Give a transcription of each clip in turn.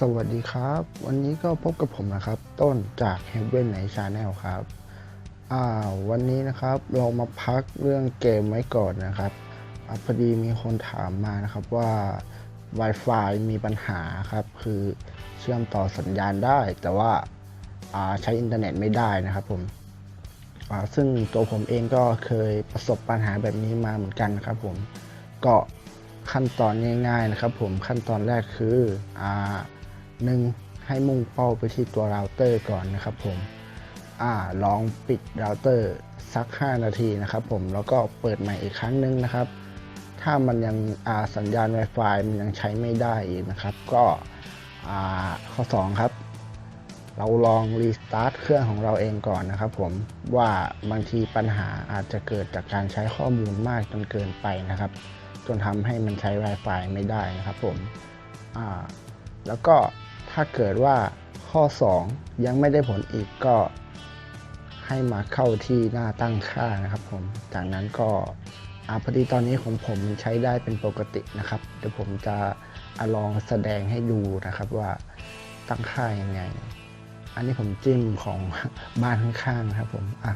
สวัสดีครับ วันนี้ก็พบกับผมนะครับ ต้นจาก Heaven ใน Channel ครับอ่าวันนี้นะครับเรามาพักเรื่องเกมไว้ก่อนนะครับอพอดีมีคนถามมานะครับว่า Wi-Fi มีปัญหาครับ คือเชื่อมต่อสัญญาณได้ แต่ว่าาใช้อินเทอร์เน็ตไม่ได้นะครับผมซึ่งตัวผมเองก็เคยประสบปัญหาแบบนี้มาเหมือนกันนะครับผมก็ขั้นตอนง่ายๆนะครับผมขั้นตอนแรกคืออ่า หนึ่งให้มุ่งเป้าไปที่ตัวเราเตอร์ก่อนนะครับผมอ่าลองปิดเราเตอร์สัก 5 นาทีนะครับผมแล้วก็เปิดใหม่อีกครั้งหนึ่งนะครับ ถ้ามันยังอ่าสัญญาณ Wi-Fi มันยังใช้ไม่ได้อีกนะครับ ก็อ่าข้อ 2 ครับ เราลองรีสตาร์ทเครื่องของเราเองก่อนนะครับผมว่าบางทีปัญหาอาจจะเกิดจากการใช้ข้อมูลมากจนเกินไปนะครับ จนทำให้มันใช้ Wi-Fi ไม่ได้นะครับผมอ่าแล้วก็ ถ้าเกิดว่าข้อ 2 ยังไม่ได้ผลอีกก็ให้มาเข้าที่หน้าตั้งค่านะครับผม จากนั้นก็อาพอดีตอนนี้ของผมมันใช้ได้เป็นปกตินะครับ เดี๋ยวผมจะอลองแสดงให้ดูนะครับว่าตั้งค่ายังไง อันนี้ผมจิ้มของบ้านข้างๆนะครับผมอะ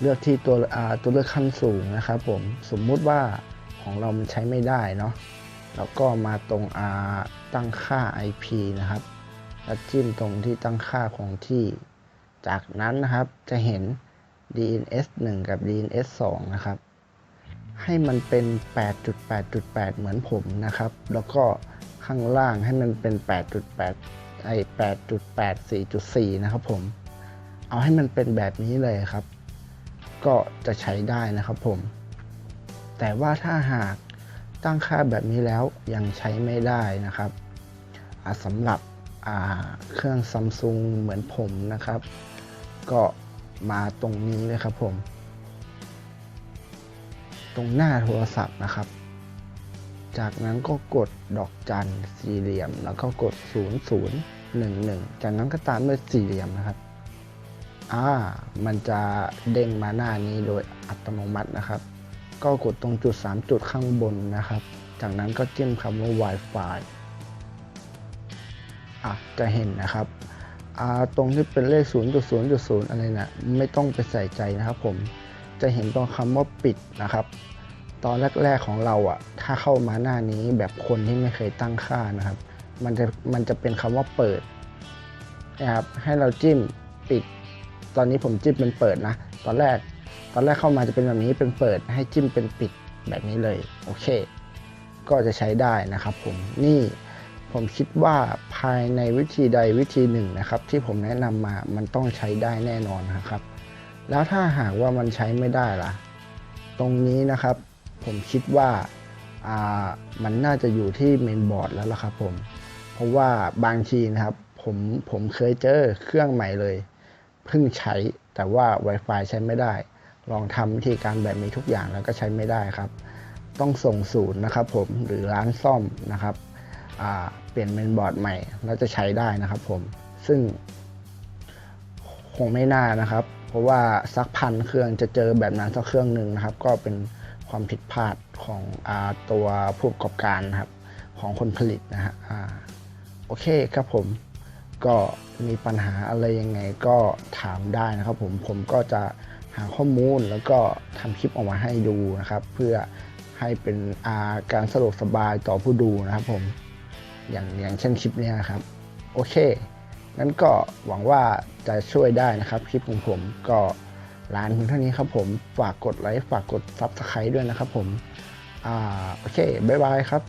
เลือกที่ตัวอ่าตัวเลือกขั้นสูงนะครับผม สมมุติว่าของเรามันใช้ไม่ได้เนาะ แล้วก็มาตรงอ่าตั้งค่า IP นะครับแล้วจิ้มตรงที่ตั้งค่าของที่ จากนั้นนะครับจะเห็น DNS 1 กับ DNS 2 นะครับ ให้มันเป็น 8.8.8 เหมือนผมนะครับ แล้วก็ข้างล่างให้มันเป็น 8.8 ไอ 8.84.4 นะครับผม เอาให้มันเป็นแบบนี้เลยครับ ก็จะใช้ได้นะครับผม แต่ว่าถ้าหาก ตั้งค่าแบบนี้แล้วยังใช้ไม่ได้นะครับสำหรับเครื่องซัมซุงเหมือนผมนะครับ ก็มาตรงนี้เลยครับผม ตรงหน้าโทรศัพท์นะครับ จากนั้นก็กดดอกจันสี่เหลี่ยม แล้วก็กด 0011 จากนั้นก็ตามด้วยสี่เหลี่ยมนะครับอ่ามันจะเด้งมาหน้านี้โดยอัตโนมัตินะครับ ก็กดตรงจุด 3 จุดข้างบนนะครับ จากนั้นก็จิ้มคำว่า Wi-Fi อะจะเห็นนะครับอ่าตรงที่เป็นเลข 0.0.0 อะไรนะไม่ต้องไปใส่ใจนะครับผมจะเห็นตรงคำว่าปิดนะครับ ตอนแรก ๆของเราอะ่ะ ถ้าเข้ามาหน้านี้แบบคนที่ไม่เคยตั้งค่านะครับ มันจะมันจะเป็นคำว่าเปิดนะครับให้เราจิ้มปิด ตอนนี้ผมจิ้มเป็นเปิดนะ ตอนแรก ตอนแรกเข้ามาจะเป็นแบบนี้เป็นเปิดให้จิ้มเป็นปิดแบบนี้เลยโอเค ก็จะใช้ได้นะครับผมนี่ผมคิดว่าภายในวิธีใดวิธีหนึ่งนะครับ ที่ผมแนะนำมามันต้องใช้ได้แน่นอนนะครับ แล้วถ้าหากว่ามันใช้ไม่ได้ล่ะ ตรงนี้นะครับ ผมคิดว่าามันน่าจะอยู่ที่เมนบอร์ดแล้วล่ะครับผม เพราะว่าบางทีนะครับผมผมเคยเจอเครื่องใหม่เลย เพิ่งใช้แต่ว่า Wi-Fi ใช้ไม่ได้ ลองทำวิธีการแบบนี้ทุกอย่างแล้วก็ใช้ไม่ได้ครับ ต้องส่งศูนย์นะครับผมหรือร้านซ่อมนะครับเปลี่ยนเมนบอร์ดใหม่แล้วจะใช้ได้นะครับผมซึ่งคงไม่น่านะครับ เพราะว่าสักพันเครื่องจะเจอแบบนั้นสักเครื่องหนึ่งนะครับ ก็เป็นความผิดพลาดของอตัวผู้ประกอบการนะครับของคนผลิตนะฮะโอเคครับผมก็มีปัญหาอะไรยังไงก็ถามได้นะครับผมผมก็จะ หาข้อมูลแล้วก็ทำคลิปออกมาให้ดูนะครับ เพื่อให้เป็นอาการสะดวกสบายต่อผู้ดูนะครับผมอย่างอย่างเช่นคลิปนี้ยครับ โอเคงั้นก็หวังว่าจะช่วยได้นะครับ คลิปของผมก็ลานเพียงเท่านี้ครับผมฝากกดไลค์ฝากกด Subscribe ด้วยนะครับผมอ่าโอเคบ๊ายบายครับ